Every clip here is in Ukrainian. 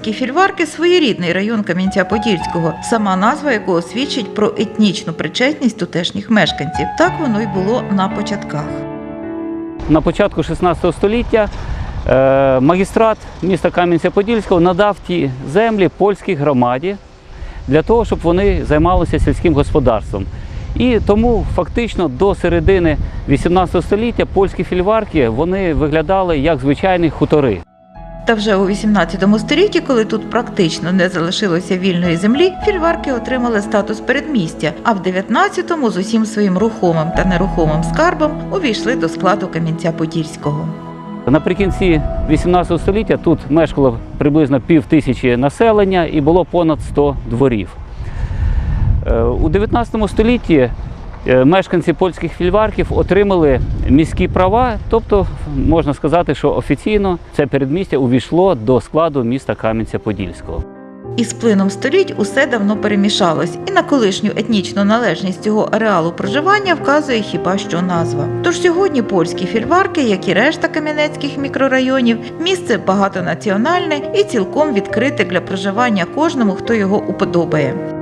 Польські фільварки своєрідний район Кам'янця-Подільського, сама назва якого свідчить про етнічну причетність тутешніх мешканців. Так воно й було на початках. На початку 16 століття е, магістрат міста Кам'янця-Подільського надав ті землі польській громаді для того, щоб вони займалися сільським господарством. І тому фактично до середини 18 століття польські фільварки вони виглядали як звичайні хутори. Та вже у 18 столітті, коли тут практично не залишилося вільної землі, фільварки отримали статус передмістя, а в 19-му з усім своїм рухомим та нерухомим скарбом увійшли до складу Кам'янця-Подільського. Наприкінці 18 століття тут мешкало приблизно пів тисячі населення і було понад 100 дворів. Е, У 19 столітті мешканці польських фільварків отримали міські права, тобто можна сказати, що офіційно це передмістя увійшло до складу міста Кам'янця-Подільського. І з плином століть усе давно перемішалось, і на колишню етнічну належність цього ареалу проживання вказує хіба що назва. Тож сьогодні польські фільварки, як і решта кам'янецьких мікрорайонів, місце багатонаціональне і цілком відкрите для проживання кожному, хто його уподобає.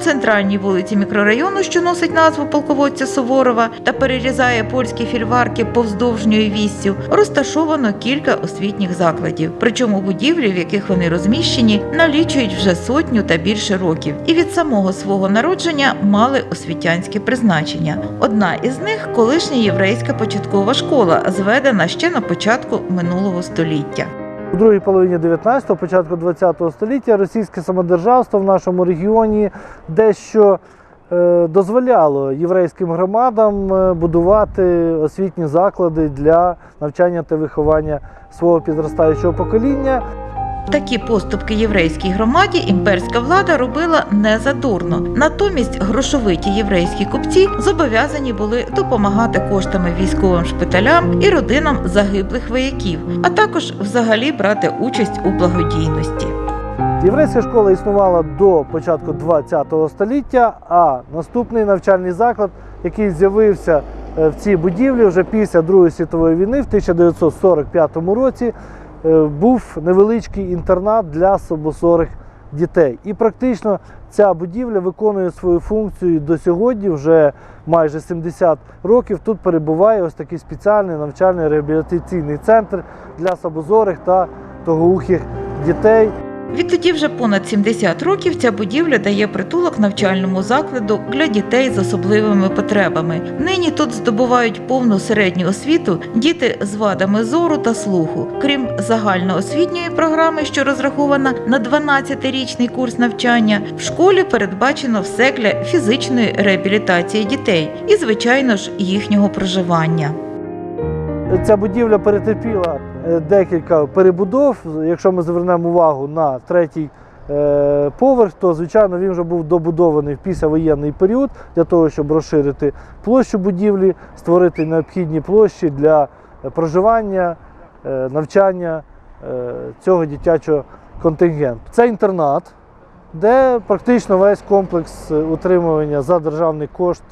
Центральній вулиці мікрорайону, що носить назву полководця Суворова та перерізає польські фільварки повздовжньою віссю, розташовано кілька освітніх закладів. Причому будівлі, в яких вони розміщені, налічують вже сотню та більше років, і від самого свого народження мали освітянське призначення. Одна із них колишня єврейська початкова школа, зведена ще на початку минулого століття. У другій половині 19-го, початку 20-го століття російське самодержавство в нашому регіоні дещо е, дозволяло єврейським громадам е, будувати освітні заклади для навчання та виховання свого підростаючого покоління. Такі поступки єврейській громаді імперська влада робила незадурно. Натомість грошовиті єврейські купці зобов'язані були допомагати коштами військовим шпиталям і родинам загиблих вояків, а також взагалі брати участь у благодійності. Єврейська школа існувала до початку 20-го століття, а наступний навчальний заклад, який з'явився е, в цій будівлі вже після Другої світової війни в 1945 році, був невеличкий інтернат для собосорих дітей. І практично ця будівля виконує свою функцію до сьогодні, вже майже 70 років. Тут перебуває ось такий спеціальний навчальний реабілітаційний центр для собозорих та тогоухих дітей. Відтоді вже понад 70 років ця будівля дає притулок навчальному закладу для дітей з особливими потребами. Нині тут здобувають повну середню освіту діти з вадами зору та слуху. Крім загальноосвітньої програми, що розрахована на 12-річний курс навчання, в школі передбачено все для фізичної реабілітації дітей і, звичайно ж, їхнього проживання. Ця будівля перетерпіла е, декілька перебудов. Якщо ми звернемо увагу на третій е, поверх, то звичайно він вже був добудований в післявоєнний період для того, щоб розширити площу будівлі, створити необхідні площі для проживання, е, навчання е, цього дитячого контингенту. Це інтернат, де практично весь комплекс утримування за державний кошт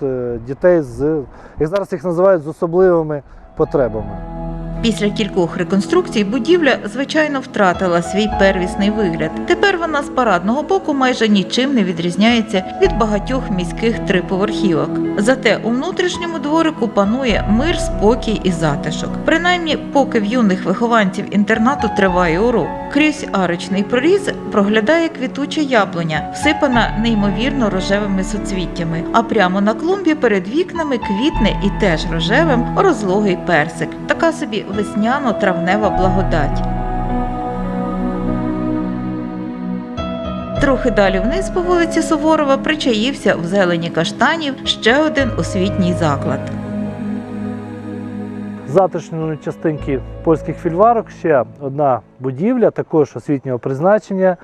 дітей з, як зараз їх називають, з особливими потребами. Після кількох реконструкцій будівля, звичайно, втратила свій первісний вигляд. Тепер вона з парадного боку майже нічим не відрізняється від багатьох міських триповерхівок. Зате у внутрішньому дворику панує мир, спокій і затишок. Принаймні, поки в юних вихованців інтернату триває урок. Крізь арочний проріз проглядає квітуча яблуня, всипана неймовірно рожевими соцвіттями. А прямо на клумбі перед вікнами квітне і теж рожевим розлогий персик. Така собі весняно-травнева благодать. Трохи далі вниз по вулиці Суворова причаївся в зелені каштанів ще один освітній заклад. З затишної частинки польських фільварок ще одна будівля, також освітнього призначення.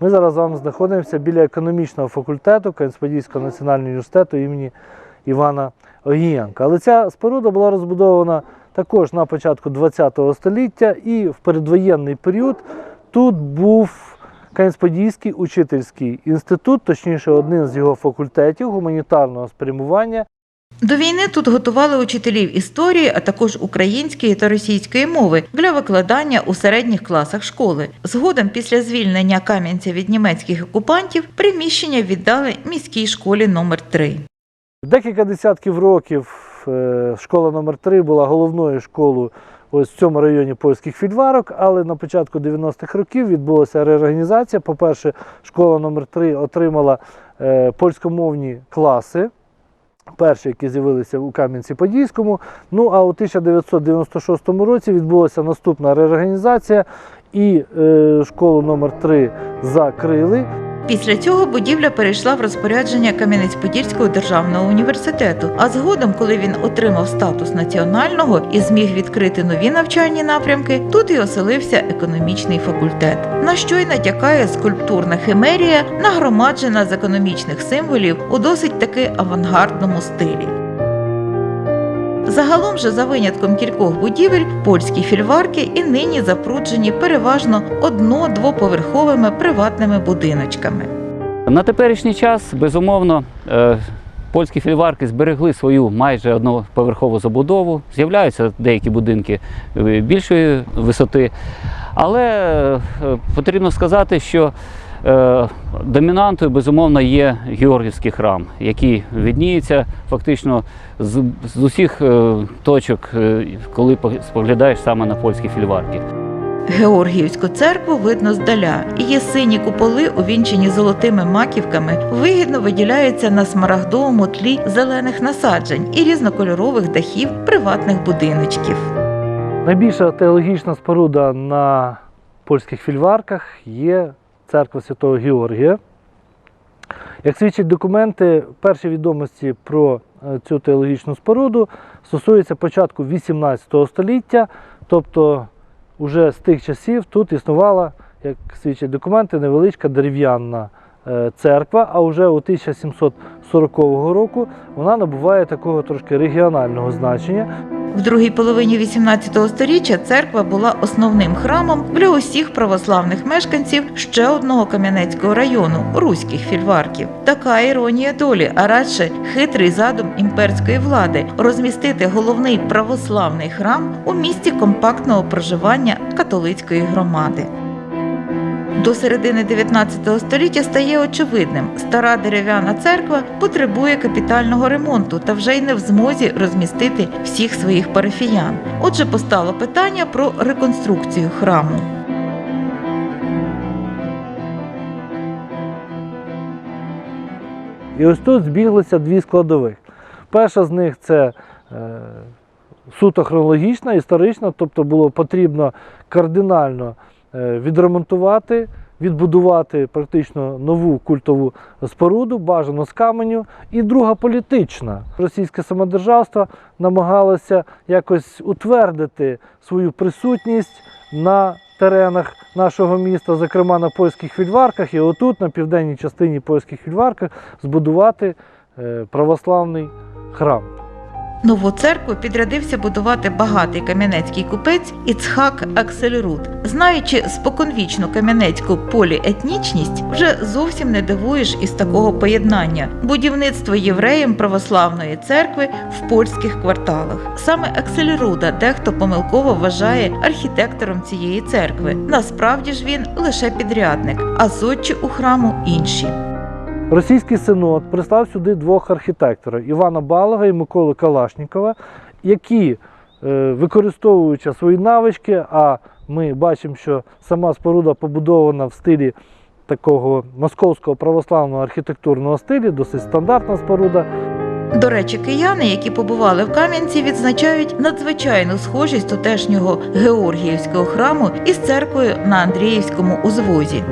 Ми зараз з вами знаходимося біля економічного факультету Кам'янець-Подільського національного університету імені Івана Огієнка. Але ця споруда була розбудована також на початку ХХ століття і в передвоєнний період тут був Кам'янець-Подільський учительський інститут, точніше, один з його факультетів гуманітарного спрямування. До війни тут готували учителів історії, а також української та російської мови для викладання у середніх класах школи. Згодом, після звільнення Кам'янця від німецьких окупантів, приміщення віддали міській школі номер 3 Декілька десятків років школа номер 3 була головною школою ось в цьому районі польських фільварок, але на початку 90-х років відбулася реорганізація. По-перше, школа номер 3 отримала е, польськомовні класи. Перші, які з'явилися у Кам'янці-Подільському. Ну а у 1996 році відбулася наступна реорганізація, і е, школу номер 3 закрили. Після цього будівля перейшла в розпорядження Кам'янець-Подільського державного університету. А згодом, коли він отримав статус національного і зміг відкрити нові навчальні напрямки, тут і оселився економічний факультет. На що й натякає скульптурна химерія, нагромаджена з економічних символів у досить таки авангардному стилі. Загалом же за винятком кількох будівель польські фільварки і нині запруджені переважно одно-двоповерховими приватними будиночками. На теперішній час, безумовно, е, польські фільварки зберегли свою майже одноповерхову забудову. З'являються деякі будинки е, більшої висоти. Але е, потрібно сказати, що домінантою, безумовно, є Георгівський храм, який відніється фактично з, з усіх е, точок, е, коли споглядаєш саме на польські фільварки. Георгіївську церкву видно здаля. Її сині куполи, увінчені золотими маківками, вигідно виділяються на смарагдовому тлі зелених насаджень і різнокольорових дахів приватних будиночків. Найбільша теологічна споруда на польських фільварках є церква Святого Георгія. Як свідчать документи, перші відомості про е, цю теологічну споруду стосуються початку 18 століття, тобто уже з тих часів тут існувала, як свідчать документи, невеличка дерев'яна церква, а вже у 1740 року вона набуває такого трошки регіонального значення. В другій половині 18 століття церква була основним храмом для усіх православних мешканців ще одного Кам'янецького району руських фільварків. Така іронія долі, а радше хитрий задум імперської влади розмістити головний православний храм у місті компактного проживання католицької громади. До середини 19 століття стає очевидним, стара дерев'яна церква потребує капітального ремонту та вже й не в змозі розмістити всіх своїх парафіян. Отже, постало питання про реконструкцію храму. І ось тут збіглися дві складових. Перша з них це е, суто хронологічна, історична, тобто було потрібно кардинально відремонтувати, відбудувати практично нову культову споруду, бажано з каменю. І друга політична. Російське самодержавство намагалося якось утвердити свою присутність на теренах нашого міста, зокрема на польських фільварках, і отут, на південній частині польських фільварках, збудувати е, православний храм. Нову церкву підрядився будувати багатий кам'янецький купець Іцхак Аксельрут. Знаючи споконвічну кам'янецьку поліетнічність, вже зовсім не дивуєш із такого поєднання будівництво євреєм православної церкви в польських кварталах. Саме Аксельруда дехто помилково вважає архітектором цієї церкви. Насправді ж він лише підрядник, а зодчі у храму інші. Російський синод прислав сюди двох архітекторів Івана Балога і Миколи Калашнікова, які, е, використовуючи свої навички, а ми бачимо, що сама споруда побудована в стилі такого московського православного архітектурного стилю, досить стандартна споруда. До речі, кияни, які побували в Кам'янці, відзначають надзвичайну схожість тутешнього Георгіївського храму із церквою на Андріївському узвозі.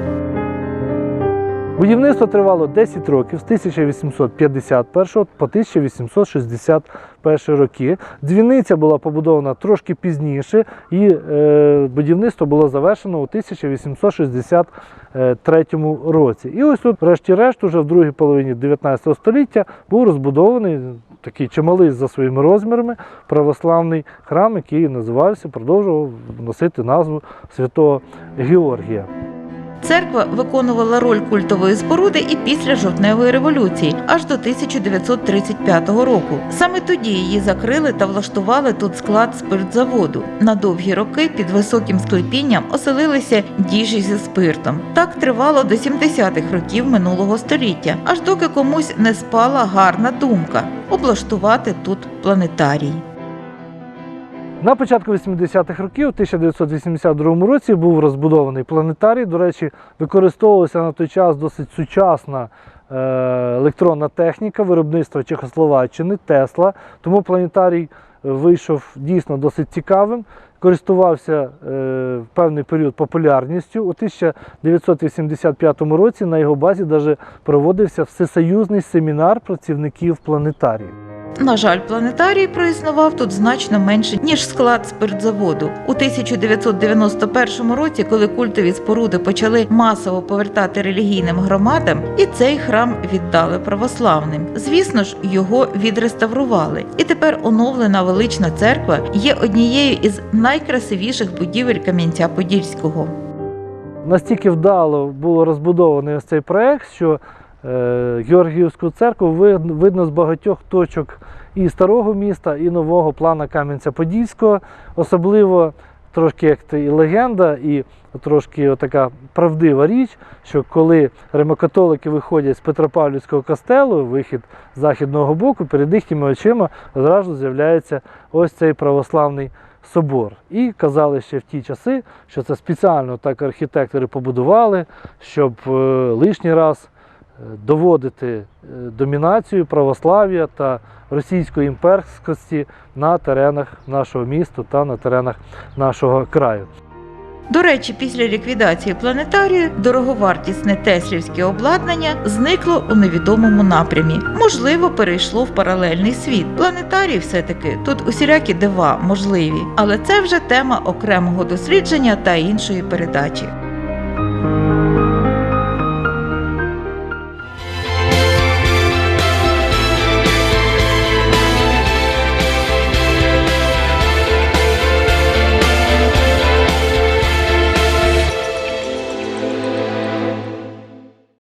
Будівництво тривало 10 років з 1851 по 1861 роки. Дзвіниця була побудована трошки пізніше, і е, будівництво було завершено у 1863 році. І ось тут, врешті-решт, уже в другій половині 19 століття був розбудований такий чималий за своїми розмірами православний храм, який називався, продовжував носити назву Святого Георгія. Церква виконувала роль культової споруди і після жовтневої революції, аж до 1935 року. Саме тоді її закрили та влаштували тут склад спиртзаводу. На довгі роки під високим склепінням оселилися діжі зі спиртом. Так тривало до 70-х років минулого століття, аж доки комусь не спала гарна думка облаштувати тут планетарій. На початку 80-х років, у 1982 році, був розбудований планетарій. До речі, використовувалася на той час досить сучасна е, електронна техніка виробництва Чехословаччини Тесла. Тому планетарій вийшов дійсно досить цікавим. Користувався е, в певний період популярністю. У 1985 році на його базі навіть проводився всесоюзний семінар працівників планетарію. На жаль, планетарій проіснував тут значно менше, ніж склад спиртзаводу. У 1991 році, коли культові споруди почали масово повертати релігійним громадам, і цей храм віддали православним. Звісно ж, його відреставрували. І тепер оновлена велична церква є однією із найкрасивіших будівель Кам'янця-Подільського. Настільки вдало було розбудований ось цей проект, що Георгіївську церкву видно з багатьох точок і старого міста, і нового плана Кам'янця-Подільського. Особливо трошки як і легенда, і трошки така правдива річ, що коли римокатолики виходять з Петропавлівського костелу, вихід з західного боку, перед їхніми очима зразу з'являється ось цей православний собор. І казали ще в ті часи, що це спеціально так архітектори побудували, щоб е, лишній раз е, доводити е, домінацію православ'я та російської імперськості на теренах нашого міста та на теренах нашого краю. До речі, після ліквідації планетарію дороговартісне теслівське обладнання зникло у невідомому напрямі. Можливо, перейшло в паралельний світ. Планетарій все-таки тут усілякі дива можливі, але це вже тема окремого дослідження та іншої передачі.